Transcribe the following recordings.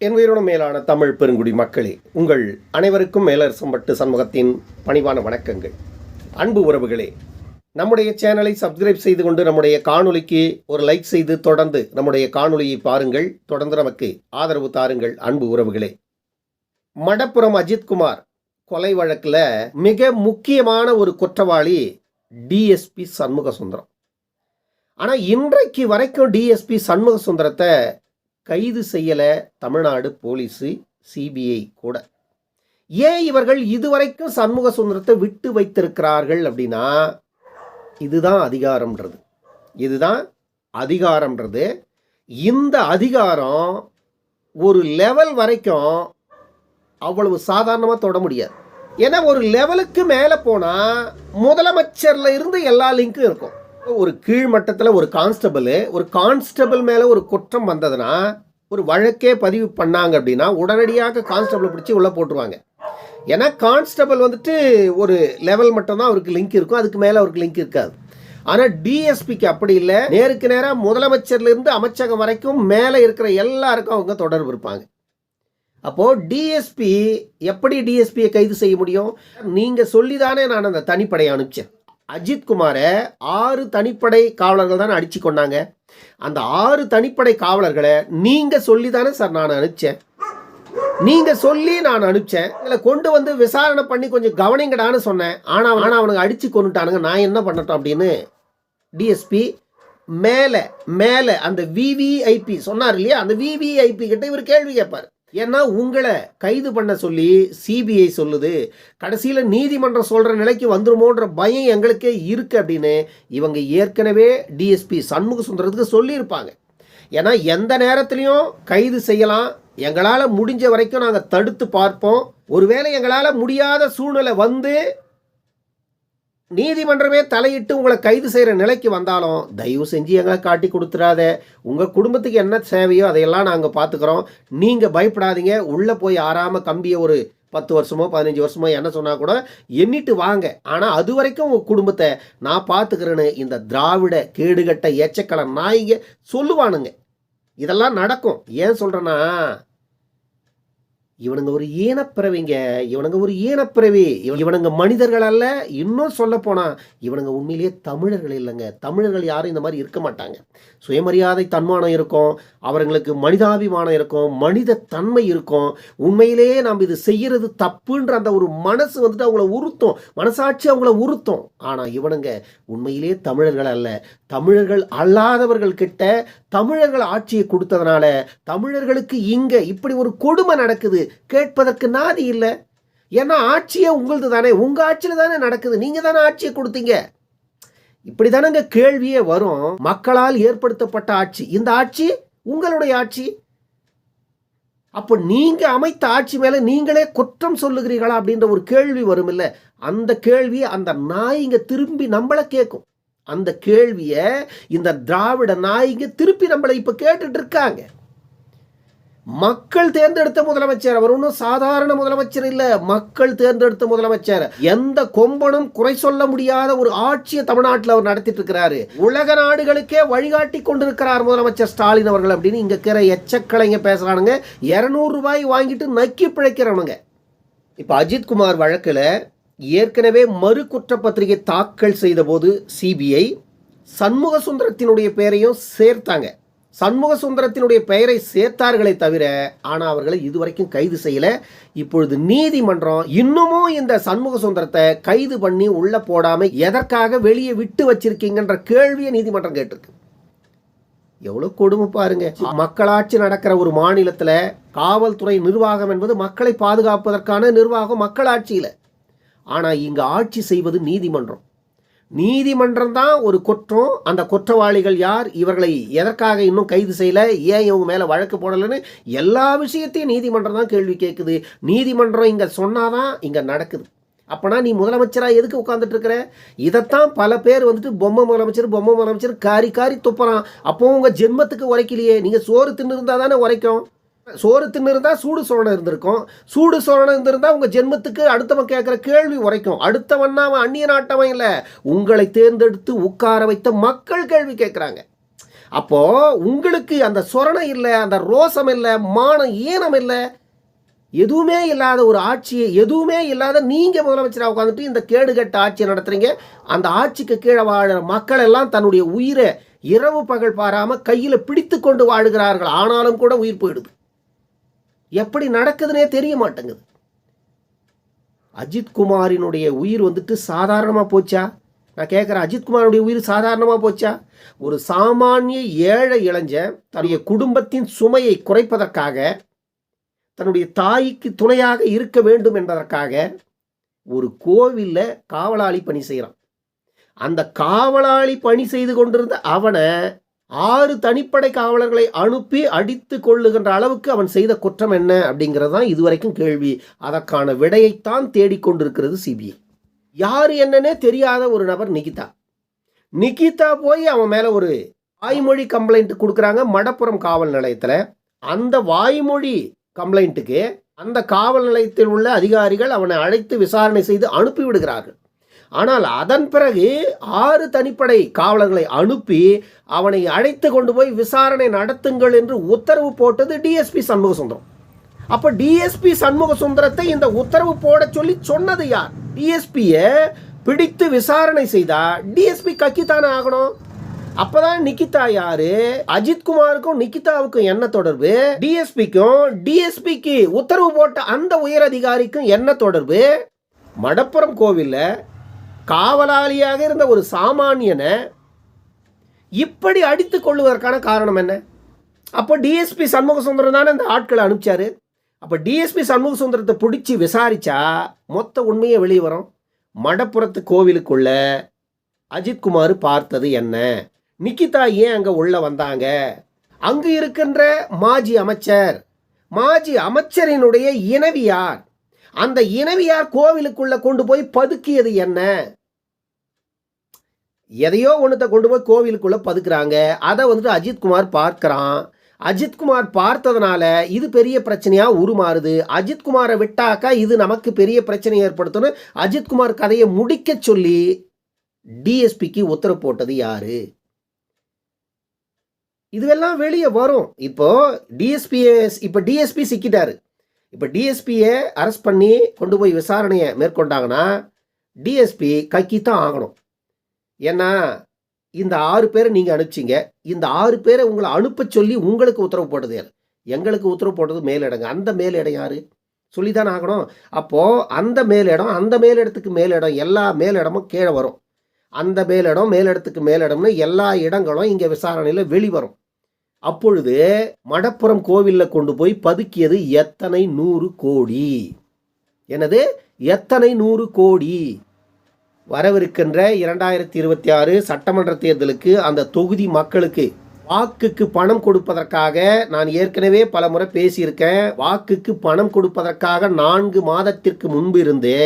என் உயிரோட மேலான தமிழ் பெருங்குடி மக்களே உங்கள் அனைவருக்கும் மேலரசம்பட்டு சண்முகத்தின் பணிவான வணக்கங்கள். அன்பு உறவுகளே நம்முடைய சேனலை சப்ஸ்கிரைப் செய்து கொண்டு நம்முடைய காணொலிக்கு ஒரு லைக் செய்து தொடர்ந்து நம்முடைய காணொலியை பாருங்கள். தொடர்ந்து நமக்கு ஆதரவு தாருங்கள் அன்பு உறவுகளே. மடப்புறம் அஜித்குமார் கொலை வழக்கில் மிக முக்கியமான ஒரு குற்றவாளி டிஎஸ்பி சண்முக சுந்தரம் ஆனால் இன்றைக்கு வரைக்கும் டிஎஸ்பி சண்முக சுந்தரத்தை கைது செய்யலை தமிழ்நாடு போலீஸு சிபிஐ கூட. ஏன் இவர்கள் இதுவரைக்கும் சண்முக சுந்தரத்தை விட்டு வைத்திருக்கிறார்கள் அப்படின்னா இதுதான் அதிகாரம்ன்றது. இதுதான் அதிகாரம்ன்றது. இந்த அதிகாரம் ஒரு லெவல் வரைக்கும் அவ்வளவு சாதாரணமாக தொட முடியாது. ஏன்னா ஒரு லெவலுக்கு மேலே போனால் முதலமைச்சரில் இருந்து எல்லா லிங்க்கும் இருக்கும். ஒரு கீழ் மட்டத்தில் ஒரு கான்ஸ்டபிள் ஒரு கான்ஸ்டபிள் மேலே ஒரு குற்றம் வந்ததுன்னா ஒரு வழக்கே பதிவு பண்ணாங்க அப்படின்னா உடனடியாக கான்ஸ்டபிளை பிடிச்சி உள்ளே போட்டுருவாங்க. ஏன்னா கான்ஸ்டபிள் வந்துட்டு ஒரு லெவல் மட்டும்தான் அவருக்கு லிங்க் இருக்கும் அதுக்கு மேலே அவருக்கு லிங்க் இருக்காது. ஆனால் டிஎஸ்பிக்கு அப்படி இல்லை. நேருக்கு நேராக முதலமைச்சர்லேருந்து அமைச்சகம் வரைக்கும் மேலே இருக்கிற எல்லாருக்கும் அவங்க தொடர்பு இருப்பாங்க. அப்போது டிஎஸ்பி எப்படி டிஎஸ்பியை கைது செய்ய முடியும்? நீங்கள் சொல்லி தானே நான் அந்த தனிப்படையை அனுப்பிச்சேன். அஜித் குமாரை ஆறு தனிப்படை காவலர்கள் தானே அடிச்சு கொண்டாங்க அந்த ஆறு தனிப்படை காவலர்களை நீங்கள் சொல்லி தானே சார் நான் அனுப்பிச்சேன். நீங்கள் சொல்லி நான் அனுப்பிச்சேன். இதில் கொண்டு வந்து விசாரணை பண்ணி கொஞ்சம் கவனிங்கடான்னு சொன்னேன். ஆனால் ஆனால் அவனுக்கு அடித்து கொண்டுட்டானுங்க நான் என்ன பண்ணட்டும் அப்படின்னு டிஎஸ்பி மேலே மேலே அந்த விவிஐபி சொன்னார் இல்லையா? அந்த விவிஐபி கிட்ட இவர் கேள்வி கேட்பார். ஏன்னா உங்களை கைது பண்ண சொல்லி சிபிஐ சொல்லுது. கடைசியில் நீதிமன்றம் சொல்கிற நிலைக்கு வந்துருமோன்ற பயம் எங்களுக்கே இருக்குது அப்படின்னு இவங்க ஏற்கனவே டிஎஸ்பி சண்முக சுந்தரத்துக்கு சொல்லியிருப்பாங்க. ஏன்னா எந்த நேரத்துலையும் கைது செய்யலாம். எங்களால் முடிஞ்ச வரைக்கும் நாங்கள் தடுத்து பார்ப்போம். ஒருவேளை எங்களால் முடியாத சூழ்நிலை வந்து நீதிமன்றமே தலையிட்டு உங்களை கைது செய்கிற நிலைக்கு வந்தாலும் தயவு செஞ்சு எங்களை காட்டி கொடுத்துடாத உங்கள் குடும்பத்துக்கு என்ன தேவையோ அதையெல்லாம் நாங்கள் பார்த்துக்குறோம் நீங்கள் பயப்படாதீங்க. உள்ளே போய் ஆறாமல் கம்பியை ஒரு பத்து வருஷமோ பதினஞ்சு வருஷமோ என்ன சொன்னால் கூட எண்ணிட்டு வாங்க. ஆனால் அது வரைக்கும் உங்கள் குடும்பத்தை நான் பார்த்துக்கிறேன்னு இந்த திராவிட கேடுகட்ட எச்சக்கலை நாய்ங்க சொல்லுவானுங்க. இதெல்லாம் நடக்கும். ஏன் சொல்கிறேன்னா இவனுங்க ஒரு ஈனப்பிறவிங்க இவனுங்க ஒரு ஈனப்பிறவி இவ- இவனுங்க மனிதர்கள் அல்ல. இன்னும் சொல்ல போனால் இவனுங்க உண்மையிலேயே தமிழர்கள் இல்லைங்க. தமிழர்கள் யாரும் இந்த மாதிரி இருக்க மாட்டாங்க. சுயமரியாதை தன்மானம் இருக்கும். அவர்களுக்கு மனிதாபிமானம் இருக்கும். மனித தன்மை இருக்கும். உண்மையிலேயே நாம் இது செய்கிறது தப்புன்ற அந்த ஒரு மனசு வந்துட்டு அவங்கள உறுத்தும். மனசாட்சி அவங்கள உறுத்தும். ஆனால் இவனுங்க உண்மையிலேயே தமிழர்கள் அல்ல. தமிழர்கள் அல்லாதவர்கள் கிட்ட தமிழர்கள் ஆட்சியை கொடுத்ததுனால தமிழர்களுக்கு இங்கே இப்படி ஒரு கொடுமை நடக்குது. கேட்பதற்கு நாதி இல்லை. ஏன்னா ஆட்சியே உங்களது தானே. உங்க ஆட்சியில் தானே நடக்குது. நீங்க தானே ஆட்சியை கொடுத்தீங்க. இப்படி தானங்க கேள்வியே வரும். மக்களால் ஏற்படுத்தப்பட்ட ஆட்சி. இந்த ஆட்சி உங்களுடைய ஆட்சி. அப்போ நீங்க அமைத்த ஆட்சி மேல நீங்களே குற்றம் சொல்லுகிறீர்களா அப்படின்ற ஒரு கேள்வி வரும் இல்லை அந்த கேள்வி அந்த நாய்ங்க திரும்பி நம்மளை கேட்கும் அந்த கேள்வியை இந்த திராவிட நாய்ங்க திருப்பி நம்மளை இப்போ கேட்டுட்டு இருக்காங்க. மக்கள் தேர்ந்தெடுத்த முதலமைச்சர். அவர் ஒன்றும் சாதாரண முதலமைச்சர் இல்லை. மக்கள் தேர்ந்தெடுத்த முதலமைச்சர். எந்த கொம்பனும் குறை சொல்ல முடியாத ஒரு ஆட்சியை தமிழ்நாட்டில் அவர் நடத்திட்டு இருக்கிறாரு உலக நாடுகளுக்கே வழிகாட்டி கொண்டிருக்கிறார் முதலமைச்சர் ஸ்டாலின் அவர்கள் அப்படின்னு இங்க இருக்கிற எச்சக்கலைங்க பேசுறானுங்க. இருநூறு ரூபாய் வாங்கிட்டு நக்கி பிழைக்கிறவனுங்க. இப்போ அஜித்குமார் வழக்கில் ஏற்கனவே மறு குற்றப்பத்திரிகை தாக்கல் செய்தபோது சிபிஐ சண்முக சுந்தரத்தினுடைய பெயரையும் சேர்த்தாங்க. சண்முக சுந்தரத்தினுடைய பெயரை சேர்த்தார்களே தவிர ஆனால் அவர்களை இதுவரைக்கும் கைது செய்யல. இப்பொழுது நீதிமன்றம் இன்னமும் இந்த சண்முக சுந்தரத்தை கைது பண்ணி உள்ள போடாமல் எதற்காக வெளியே விட்டு வச்சிருக்கீங்கன்ற கேள்வியை நீதிமன்றம் கேட்டிருக்கு. எவ்வளோ கொடுமை பாருங்க. மக்களாட்சி நடக்கிற ஒரு மாநிலத்தில் காவல்துறை நிர்வாகம் என்பது மக்களை பாதுகாப்பதற்கான நிர்வாகம் மக்களாட்சியில். ஆனால் இங்கே ஆட்சி செய்வது நீதிமன்றம். நீதிமன்றம் தான் ஒரு குற்றம். அந்த குற்றவாளிகள் யார்? இவர்களை எதற்காக இன்னும் கைது செய்யலை? ஏன் இவங்க மேலே வழக்கு போடலைன்னு எல்லா விஷயத்தையும் நீதிமன்றம் தான் கேள்வி கேட்குது நீதிமன்றம் இங்கே சொன்னாதான் இங்கே நடக்குது. அப்பனா நீ முதலமைச்சராக எதுக்கு உட்காந்துட்டு இருக்கிற இதைத்தான் பல பேர் வந்துட்டு பொம்மை முதலமைச்சர் பொம்மை முதலமைச்சர் காரி காரி துப்புறான். அப்போ உங்கள் ஜென்மத்துக்கு உரைக்கலையே. நீங்கள் சோறு தின்னு இருந்தால் தானே உரைக்கும். சோறு தின்னிருந்தால் சூடு சோழனம் இருந்திருக்கும். சூடு சோழனம் இருந்திருந்தால் உங்கள் ஜென்மத்துக்கு அடுத்தவன் கேட்குற கேள்வி உரைக்கும். அடுத்தவன் அவன் அந்நிய நாட்டவன் இல்லை. உங்களை தேர்ந்தெடுத்து உட்கார வைத்த மக்கள் கேள்வி கேட்குறாங்க அப்போது உங்களுக்கு அந்த சொரணை இல்லை அந்த ரோசம் இல்லை மானம் ஈனம் இல்லை. எதுவுமே இல்லாத ஒரு ஆட்சியை எதுவுமே இல்லாத நீங்கள் முதலமைச்சராக உட்காந்துட்டு இந்த கேடுகட்ட ஆட்சியை நடத்துறீங்க. அந்த ஆட்சிக்கு கீழே வாழ்கிற மக்கள் எல்லாம் தன்னுடைய உயிரை இரவு பகல் பாராமல் கையில் பிடித்து கொண்டு வாழுகிறார்கள். ஆனாலும் கூட உயிர் போயிடுது. எப்படி நடக்குதுன்னே தெரிய மாட்டேங்குது அஜித்குமாரினுடைய உயிர் வந்துட்டு சாதாரணமாக போச்சா? நான் கேட்குறேன் அஜித்குமாருடைய உயிர் சாதாரணமாக போச்சா? ஒரு சாமானிய ஏழை இளைஞன் தன்னுடைய குடும்பத்தின் சுமையை குறைப்பதற்காக தன்னுடைய தாய்க்கு துணையாக இருக்க வேண்டும் என்பதற்காக ஒரு கோவிலில் காவலாளி பணி செய்கிறான் அந்த காவலாளி பணி செய்து கொண்டிருந்த அவனை ஆறு தனிப்படை காவலர்களை அனுப்பி அடித்து கொள்ளுகின்ற அளவுக்கு அவன் செய்த குற்றம் என்ன அப்படிங்கிறது தான் இதுவரைக்கும் கேள்வி. அதற்கான விடையைத்தான் தேடிக்கொண்டிருக்கிறது சிபிஐ. யார் என்னன்னே தெரியாத ஒரு நபர் நிகிதா. நிகிதா போய் அவன் மேலே ஒரு வாய்மொழி கம்ப்ளைண்ட் கொடுக்குறாங்க மடப்புறம் காவல் நிலையத்தில். அந்த வாய்மொழி கம்ப்ளைண்ட்டுக்கு அந்த காவல் நிலையத்தில் உள்ள அதிகாரிகள் அவனை அழைத்து விசாரணை செய்து அனுப்பிவிடுகிறார்கள். ஆனால் அதன் பிறகு ஆறு தனிப்படை காவலர்களை அனுப்பி அவனை அழைத்து கொண்டு போய் விசாரணை நடத்துங்கள் என்று உத்தரவு போட்டது டிஎஸ்பி சண்முக சுந்தரம் அப்போ டிஎஸ்பி சண்முக சுந்தரத்தை இந்த உத்தரவு போட சொல்லி சொன்னது யார்? டிஎஸ்பியை பிடித்து விசாரணை செய்தா டிஎஸ்பி கக்கித்தானே ஆகணும்? அப்பதான் நிக்கிதா யாரு? அஜித் குமாருக்கும் நிக்கிதாவுக்கும் என்ன தொடர்பு? டிஎஸ்பிக்கும் டிஎஸ்பிக்கு உத்தரவு போட்ட அந்த உயர் அதிகாரிக்கும் என்ன தொடர்பு? மடப்புறம் கோவில்ல காவலாளியாக இருந்த ஒரு சாமானியனை இப்படி அடித்து கொள்வதற்கான காரணம் என்ன? அப்போ டிஎஸ்பி சண்முக சுந்தரம் தானே இந்த ஆட்களை அனுப்பிச்சாரு. அப்போ டிஎஸ்பி சண்முக சுந்தரத்தை பிடிச்சி விசாரித்தா மொத்த உண்மையை வெளியே வரும். மடப்புறத்து கோவிலுக்குள்ள அஜித்குமார் பார்த்தது என்ன? நிக்கிதா ஏன் அங்கே உள்ளே வந்தாங்க? அங்கு இருக்கின்ற மாஜி அமைச்சர். மாஜி அமைச்சரினுடைய இனவியார் அந்த இனவியார் கோவிலுக்குள்ளே கொண்டு போய் பதுக்கியது என்ன? எதையோ ஒன்றத்தை கொண்டு போய் கோவிலுக்குள்ளே பதுக்குறாங்க. அதை வந்துட்டு அஜித்குமார் பார்க்குறான். அஜித்குமார் பார்த்ததுனால இது பெரிய பிரச்சனையாக உருமாறுது. அஜித்குமாரை விட்டாக்கா இது நமக்கு பெரிய பிரச்சனை ஏற்படுத்தும்னு அஜித்குமார் கதையை முடிக்க சொல்லி டிஎஸ்பிக்கு உத்தரவு போட்டது யாரு? இதுவெல்லாம் வெளியே வரும். இப்போ டிஎஸ்பியை இப்போ டிஎஸ்பி சிக்கிட்டாரு. இப்போ டிஎஸ்பியை அரெஸ்ட் பண்ணி கொண்டு போய் விசாரணையை மேற்கொண்டாங்கன்னா டிஎஸ்பி கக்கி தான் ஆகணும். ஏன்னா இந்த ஆறு பேரை நீங்கள் அனுப்பிச்சிங்க. இந்த ஆறு பேரை உங்களை அனுப்ப சொல்லி உங்களுக்கு உத்தரவு போட்டது யார்? எங்களுக்கு உத்தரவு போட்டது மேலிடங்க. அந்த மேலிடம் யார்? சொல்லிதான் ஆகணும். அப்போது அந்த மேலிடம் அந்த மேலிடத்துக்கு மேலிடம் எல்லா மேலிடமும் கீழே வரும். அந்த மேலிடம் மேலிடத்துக்கு மேலிடம்னு எல்லா இடங்களும் இங்கே விசாரணையில் வெளிவரும். அப்பொழுது மடப்புறம் கோவிலில் கொண்டு போய் பதுக்கியது எத்தனை நூறு கோடி? எனது எத்தனை நூறு கோடி? வரவிருக்கின்ற இரண்டாயிரத்தி இருபத்தி ஆறு சட்டமன்ற தேர்தலுக்கு அந்த தொகுதி மக்களுக்கு வாக்குக்கு பணம் கொடுப்பதற்காக நான் ஏற்கனவே பல முறை பேசியிருக்கேன். வாக்குக்கு பணம் கொடுப்பதற்காக நான்கு மாதத்திற்கு முன்பு இருந்தே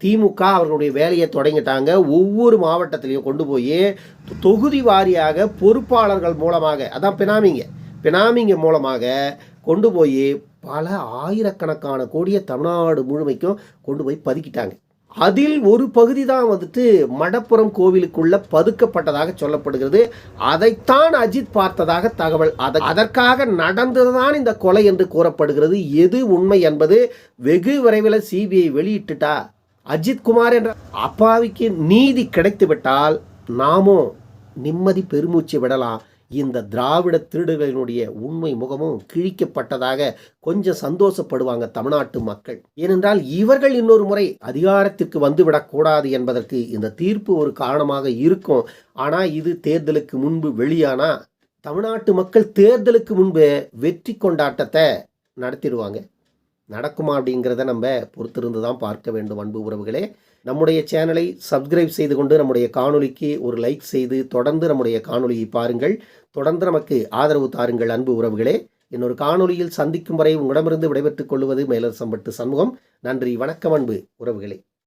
திமுக அவர்களுடைய வேலையை தொடங்கிட்டாங்க. ஒவ்வொரு மாவட்டத்திலையும் கொண்டு போய் தொகுதி வாரியாக பொறுப்பாளர்கள் மூலமாக அதான் பினாமிங்க பினாமிங்க மூலமாக கொண்டு போய் பல ஆயிரக்கணக்கான கோடியை தமிழ்நாடு முழுமைக்கும் கொண்டு போய் பதுக்கிட்டாங்க. அதில் ஒரு பகுதி தான் வந்துட்டு மடப்புறம் கோவிலுக்குள்ள பதுக்கப்பட்டதாக சொல்லப்படுகிறது. அதைத்தான் அஜித் பார்த்ததாக தகவல். அதை அதற்காக நடந்ததுதான் இந்த கொலை என்று கூறப்படுகிறது. எது உண்மை என்பது வெகு விரைவில் சிபிஐ வெளியிட்டுட்டா? அஜித் குமார் என்ற அப்பாவிக்கு நீதி கிடைத்துவிட்டால் நாமும் நிம்மதி பெருமூச்சு விடலாம். இந்த திராவிட திருடுகளினுடைய உண்மை முகமும் கிழிக்கப்பட்டதாக கொஞ்சம் சந்தோஷப்படுவாங்க தமிழ்நாட்டு மக்கள். ஏனென்றால் இவர்கள் இன்னொரு முறை அதிகாரத்திற்கு வந்துவிடக்கூடாது என்பதற்கு இந்த தீர்ப்பு ஒரு காரணமாக இருக்கும். ஆனால் இது தேர்தலுக்கு முன்பு வெளியானா தமிழ்நாட்டு மக்கள் தேர்தலுக்கு முன்பு வெற்றி கொண்டாட்டத்தை நடத்திடுவாங்க. நடக்குமா அப்படிங்கிறத நம்ம பொறுத்திருந்து தான் பார்க்க வேண்டும் அன்பு உறவுகளே. நம்முடைய சேனலை சப்ஸ்கிரைப் செய்து கொண்டு நம்முடைய காணொலிக்கு ஒரு லைக் செய்து தொடர்ந்து நம்முடைய காணொலியை பாருங்கள். தொடர்ந்து நமக்கு ஆதரவு தாருங்கள் அன்பு உறவுகளே. இன்னொரு காணொலியில் சந்திக்கும் வரை உங்களிடமிருந்து விடைபெற்றுக் கொள்வது மேலரசம்பட்டு சண்முகம். நன்றி வணக்கம் அன்பு உறவுகளே.